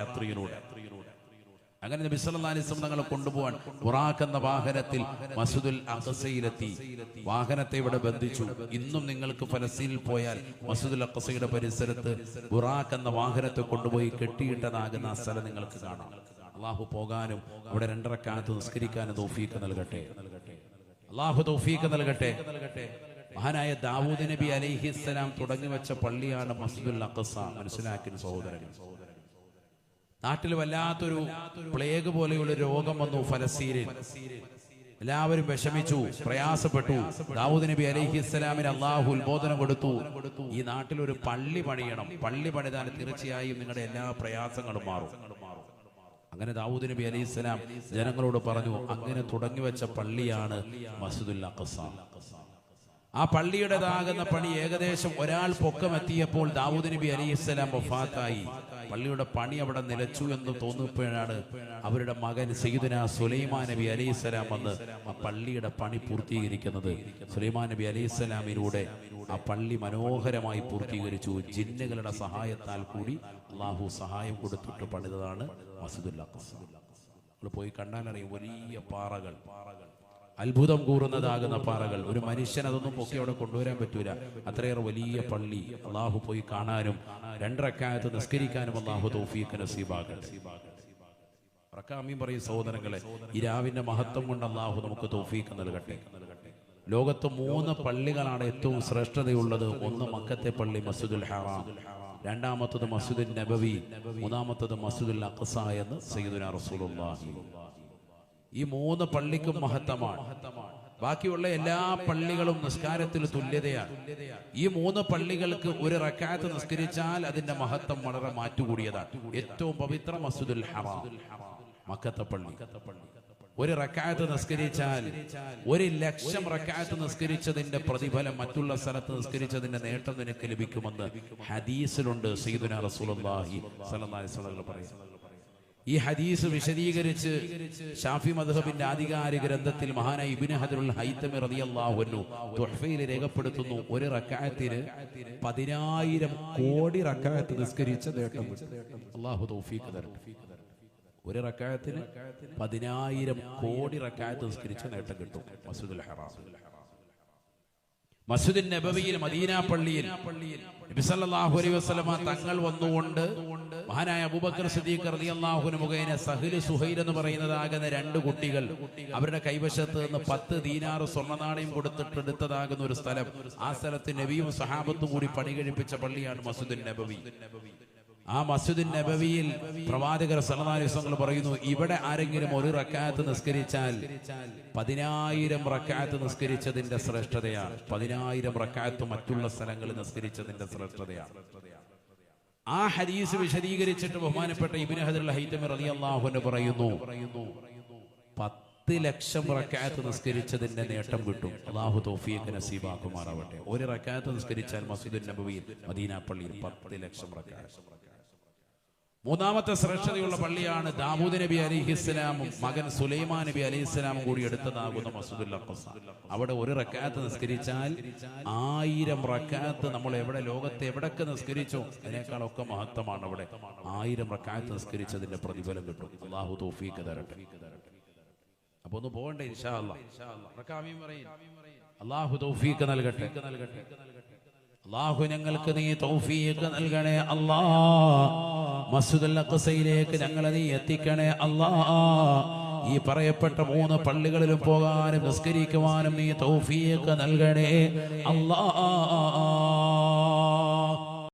യാത്രയിലൂടെ അങ്ങനെ നബി അലൈഹി തങ്ങളെ കൊണ്ടുപോകാൻ ബുറാഖ് എന്ന വാഹനത്തിൽ മസ്ജിദുൽ അഖസയിലെത്തി വാഹനത്തെ ഇവിടെ ബന്ധിച്ചു. ഇന്നും നിങ്ങൾക്ക് ഫലസ്തീനിൽ പോയാൽ മസ്ജിദുൽ അഖസയുടെ പരിസരത്ത് ബുറാഖ് എന്ന വാഹനത്തെ കൊണ്ടുപോയി കെട്ടിയിട്ടതാകുന്ന ആ സ്ഥലം നിങ്ങൾക്ക് കാണാം. അള്ളാഹു പോകാനും അവിടെ രണ്ടരക്കാലത്ത് നിസ്കരിക്കാനും തോഫീക്ക് നൽകട്ടെ. അള്ളാഹു തോഫീക്ക് നൽകട്ടെ. മഹാനായ ദാവൂദ് നബി അലൈഹിസ്സലാം തുടങ്ങി വെച്ച പള്ളിയാണ് മസ്ജിദുൽ അഖസ മനസ്സിലാക്കിയ സഹോദരൻ. നാട്ടിൽ വല്ലാത്തൊരു പ്ലേഗ് പോലെയുള്ള രോഗം വന്നു ഫലസ്തീനിൽ. എല്ലാവരും വിഷമിച്ചു പ്രയാസപ്പെട്ടു. ദാവൂദ് നബി അലൈഹി ഇസ്ലാമിന് അള്ളാഹു ഉത്ബോധനം കൊടുത്തു. ഈ നാട്ടിൽ ഒരു പള്ളി പണിയണം. പള്ളി പണിതാൽ തീർച്ചയായും നിങ്ങളുടെ എല്ലാ പ്രയാസങ്ങളും മാറും. അങ്ങനെ ദാവൂദ് നബി അലൈഹി ഇസ്ലാം ജനങ്ങളോട് പറഞ്ഞു അങ്ങനെ തുടങ്ങി വെച്ച പള്ളിയാണ് മസ്ജിദുൽ അഖസ ആ പള്ളിയുടേതാകുന്ന പണി ഏകദേശം ഒരാൾ പൊക്കമെത്തിയപ്പോൾ ദാവൂദ് നബി അലൈഹി ഇസ്ലാം വഫാത്തായി. പള്ളിയുടെ പണി അവിടെ നിലച്ചു എന്ന് തോന്നിയപ്പോഴാണ് അവരുടെ മകൻ സയ്യിദുന സുലൈമാ നബി അലൈഹി സ്വലാം വന്ന് ആ പള്ളിയുടെ പണി പൂർത്തീകരിക്കുന്നത്. സുലൈമാ നബി അലൈഹി സ്വലാമിലൂടെ ആ പള്ളി മനോഹരമായി പൂർത്തീകരിച്ചു. ജിന്നുകളുടെ സഹായത്താൽ കൂടി അള്ളാഹു സഹായം കൊടുത്തിട്ട് പണിതതാണ് മസിദുല്ല പോയി കണ്ടാലറിയും വലിയ പാറകൾ പാറകൾ. അത്ഭുതം കൂറുന്നതാകുന്ന പാറകൾ. ഒരു മനുഷ്യൻ അതൊന്നും പൊക്കി അവിടെ കൊണ്ടുവരാൻ പറ്റൂല. അത്രയേറെ വലിയ പള്ളി അള്ളാഹു പോയി കാണാനും രണ്ടരക്കാലത്ത് നിസ്കരിക്കാനും അള്ളാഹു തൗഫീഖ് നസീബാകട്ടെ. റക്കാമീം പറയും സഹോദരങ്ങളെ ഈ രാവിന്റെ മഹത്വം കൊണ്ട് അള്ളാഹു നമുക്ക് തൗഫീഖ് നൽകട്ടെ. ലോകത്ത് മൂന്ന് പള്ളികളാണ് ഏറ്റവും ശ്രേഷ്ഠതയുള്ളത്. ഒന്ന് മക്കത്തെ പള്ളി മസ്ജിദുൽ ഹറാം. രണ്ടാമത്തത് മസ്ജിദുൽ നബവി. മൂന്നാമത്തത് മസ്ജിദുൽ അഖസ എന്ന് സയ്യിദുന റസൂലുള്ളാഹി. ഈ മൂന്ന് പള്ളിക്കും മഹത്തമാണ് ബാക്കിയുള്ള എല്ലാ പള്ളികളും നിസ്കാരത്തിൽ തുല്യതയാണ്. ഈ മൂന്ന് പള്ളികൾക്ക് ഒരു റക്കാത്ത് നിസ്കരിച്ചാൽ അതിന്റെ മഹത്വം വളരെ മാറ്റുകൂടിയതാണ്. ഏറ്റവും പവിത്ര മസ്ജിദുൽ ഹറാം. പള്ളി. ഒരു റക്കാത്ത് നിസ്കരിച്ചാൽ ഒരു ലക്ഷം റക്കാത്ത് നിസ്കരിച്ചതിന്റെ പ്രതിഫലം മറ്റുള്ള സ്ഥലത്ത് നിസ്കരിച്ചതിന്റെ നേട്ടം നിനക്ക് ലഭിക്കുമെന്ന് ഹദീസിലുണ്ട്. സീദുന അലൈഹി വസല്ലം പറയുന്നത് ഈ ഹദീസ് വിശദീകരിച്ച് ഷാഫി മദ്ഹബിന്റെ ആധികാരിക ഗ്രന്ഥത്തിൽ മഹാനായ ഇബ്നു ഹൈതമി റളിയല്ലാഹു അൻഹു തുഹ്ഫയിൽ രേഖപ്പെടുത്തുന്നു ഒരു റക്കായത്തിന് പതിനായിരം കോടി റക്അത്ത് നിസ്കരിച്ച നേട്ടം അള്ളാഹു തൗഫീഖ് ഒരു റക്കായത്തിന് പതിനായിരം കോടി റക്അത്ത് നിസ്കരിച്ച നേട്ടം കിട്ടും. മസ്ജിദുൽ ഹറാം. മസ്ജിദുൻ നബവിയിൽ മദീന പള്ളിയിൽ നബി സല്ലല്ലാഹു അലൈഹി വസല്ലമ തങ്ങൾ വന്നുകൊണ്ട് മഹാനായ അബൂബക്കർ സിദ്ദീഖ് റളിയല്ലാഹുവിന് മുഖേന സഹിൽ സുഹൈൽ എന്ന് പറയുന്നതാകുന്ന രണ്ട് കുട്ടികൾ അവരുടെ കൈവശത്ത് നിന്ന് പത്ത് ദീനാറ് സ്വർണനാണയം കൊടുത്തിട്ട് എടുത്തതാകുന്ന ഒരു സ്ഥലം. ആ സ്ഥലത്ത് നബിയും സഹാബത്തും കൂടി പണി കഴിപ്പിച്ച പള്ളിയാണ് മസ്ജിദുൻ നബവി. ആ മസ്ജിദുൻ നബവിയിൽ പ്രവാചകർ സലനാലിസങ്ങൾ പറയുന്നു ഇവിടെ ആരെങ്കിലും ഒരു റക്കാത്ത് നിസ്കരിച്ചാൽ പതിനായിരം റക്കാത്ത് നിസ്കരിച്ചതിന്റെ ശ്രേഷ്ഠതയാണ് പതിനായിരം റക്കാത്ത് മറ്റുള്ള സ്ഥലങ്ങളിൽ നിസ്കരിച്ചതിന്റെ ശ്രേഷ്ഠതയാണ് ആ ഹദീസ് വിശദീകരിച്ചിട്ട് ബഹുമാനപ്പെട്ട ഇബിന് ഹദർ ഹൈതമി റളിയല്ലാഹു അൻഹു പറയുന്നു പത്ത് ലക്ഷം റക്കാത്ത് നിസ്കരിച്ചതിന്റെ നേട്ടം കിട്ടും. അള്ളാഹു തോഫിയൊക്കെ നസീബാക്കുമാറാവട്ടെ. ഒരു റക്കാത്ത് നിസ്കരിച്ചാൽ മസ്ജിദുൻ നബവിയിൽ മദീന പള്ളിയിൽ പത്ത് ലക്ഷം റക്കാത്ത്. മൂന്നാമത്തെ ശ്രേഷ്ഠതയുള്ള പള്ളിയാണ് ദാവൂദ് നബി അലിഹിസ്ലാമും മകൻ സുലൈമാൻ നബി അലിഹിസ്ലാമും കൂടി എടുത്തതാകുന്ന മസൂദുൽ അഖസ അവിടെ ഒരു റക്കാത്ത് നിസ്കരിച്ചാൽ ആയിരം റക്കാത്ത് നമ്മൾ എവിടെ ലോകത്ത് എവിടൊക്കെ നിസ്കരിച്ചോ അതിനേക്കാളൊക്കെ മഹത്വമാണ് അവിടെ. ആയിരം റക്കാത്ത് നിസ്കരിച്ചതിന്റെ പ്രതിഫലം കിട്ടും. അള്ളാഹു തൗഫീഖ് തരട്ടെ. അപ്പൊ ഒന്ന് പോകണ്ടേ ഇൻഷാ അല്ലാഹ്. റക്കാമീം പറയും. അള്ളാഹു തൗഫീഖ് നൽകട്ടെ. അള്ളാഹു ഞങ്ങൾക്ക് നീ തൗഫീഖ് നൽകണേ അല്ലാ. മസ്ജിദുൽ അഖസയിലേക്ക് ഞങ്ങളെ നീ എത്തിക്കണേ അല്ലാ. ഈ പറയപ്പെട്ട മൂന്ന് പള്ളികളിലും പോകാനും നിസ്കരിക്കുവാനും നീ തൗഫീഖ് നൽകണേ അല്ലാ.